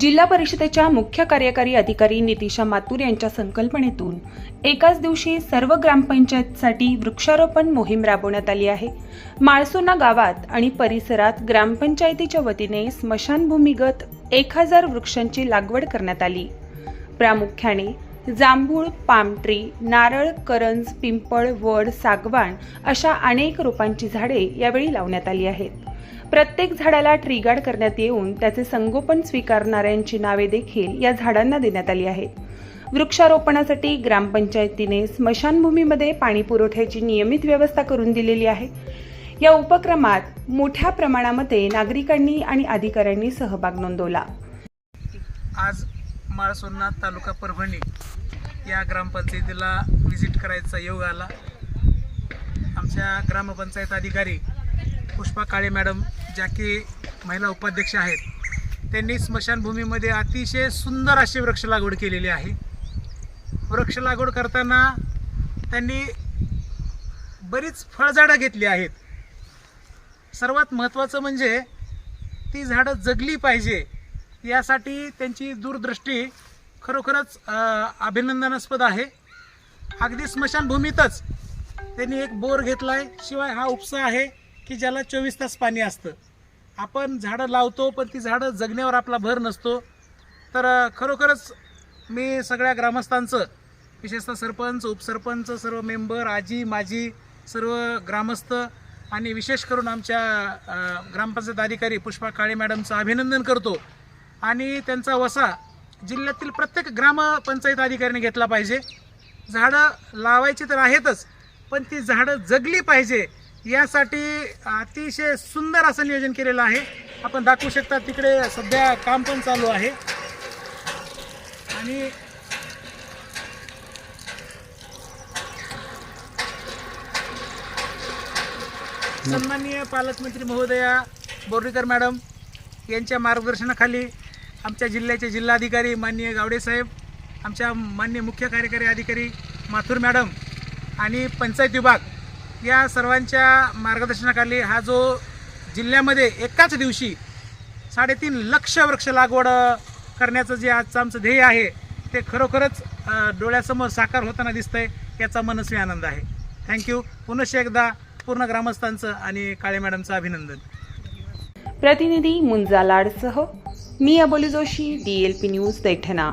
जिल्हा परिषदेच्या मुख्य कार्यकारी अधिकारी नितिशा मातूर यांच्या संकल्पनेतून एकाच दिवशी सर्व ग्रामपंचायतसाठी वृक्षारोपण मोहीम राबवण्यात आली आहे. माळसोना गावात आणि परिसरात ग्रामपंचायतीच्या वतीने स्मशानभूमीगत एक हजार वृक्षांची लागवड करण्यात आली. प्रामुख्याने जांभूळ पामट्री नारळ करंज पिंपळ वड सागवान अशा अनेक रोपांची झाडे यावेळी लावण्यात आली आहेत. प्रत्येक झाडाला ट्रीगार्ड करण्यात येऊन त्याचे संगोपन स्वीकारणाऱ्यांची नावे देखील या झाडांना देण्यात आली आहेत. वृक्षारोपणासाठी ग्रामपंचायतीने स्मशानभूमीमध्ये पाणी पुरवठ्याची नियमित व्यवस्था करून दिलेली आहे. या उपक्रमात मोठ्या प्रमाणामध्ये नागरिकांनी आणि अधिकाऱ्यांनी सहभाग नोंदवला. आज माळसोन्ना तालुका परभणी या ग्रामपंचायतीला व्हिजिट करायचा योग आला. आमच्या ग्रामपंचायत अधिकारी पुष्पा काळे मॅडम ज्या की महिला उपाध्यक्ष आहेत त्यांनी स्मशानभूमीमध्ये अतिशय सुंदर अशी वृक्ष लागवड केलेली आहे. वृक्ष लागवड करताना त्यांनी बरीच फळझाडं घेतली आहेत. सर्वात महत्त्वाचं म्हणजे ती झाडं जगली पाहिजे यासाठी त्यांची दूरदृष्टी खरोखरच अभिनंदनास्पद आहे. अगदी स्मशानभूमीतच त्यांनी एक बोर घेतला आहे शिवाय हा उपसा आहे की ज्याला चोवीस तास पाणी असतं. आपण झाडं लावतो पण ती झाडं जगण्यावर आपला भर नसतो. तर खरोखरच मी सगळ्या ग्रामस्थांचं विशेषतः सरपंच उपसरपंच सर्व मेंबर आजी माजी सर्व ग्रामस्थ आणि विशेष करून आमच्या ग्रामपंचायत अधिकारी पुष्पा काळे मॅडमचं अभिनंदन करतो. आणि त्यांचा वसा जिल्ह्यातील प्रत्येक ग्रामपंचायत अधिकाऱ्याने घेतला पाहिजे. झाडं लावायची तर आहेतच पण ती झाडं जगली पाहिजे यासाठी अतिशय सुंदर असं नियोजन केलेलं आहे. आपण दाखवू शकता तिकडे सध्या काम पण चालू आहे. आणि सन्माननीय पालकमंत्री महोदया बोर्डीकर मॅडम यांच्या मार्गदर्शनाखाली आमच्या जिल्ह्याचे जिल्हाधिकारी माननीय गावडे साहेब आमच्या मान्य मुख्य कार्यकारी अधिकारी माथुर मॅडम आणि पंचायत विभाग या सर्वांच्या मार्गदर्शनाखाली हा जो जिल्ह्यामध्ये एकाच दिवशी साडेतीन लक्ष वृक्ष लागवड करण्याचं जे आजचं आमचं ध्येय आहे ते खरोखरच डोळ्यासमोर साकार होताना दिसतंय याचा मनस्वी आनंद आहे. थँक्यू पुनश्च एकदा पूर्ण ग्रामस्थांचं आणि काळे मॅडमचं अभिनंदन. प्रतिनिधी मुंजा लाडसह मी अबोली जोशी पी न्यूज दैठणा.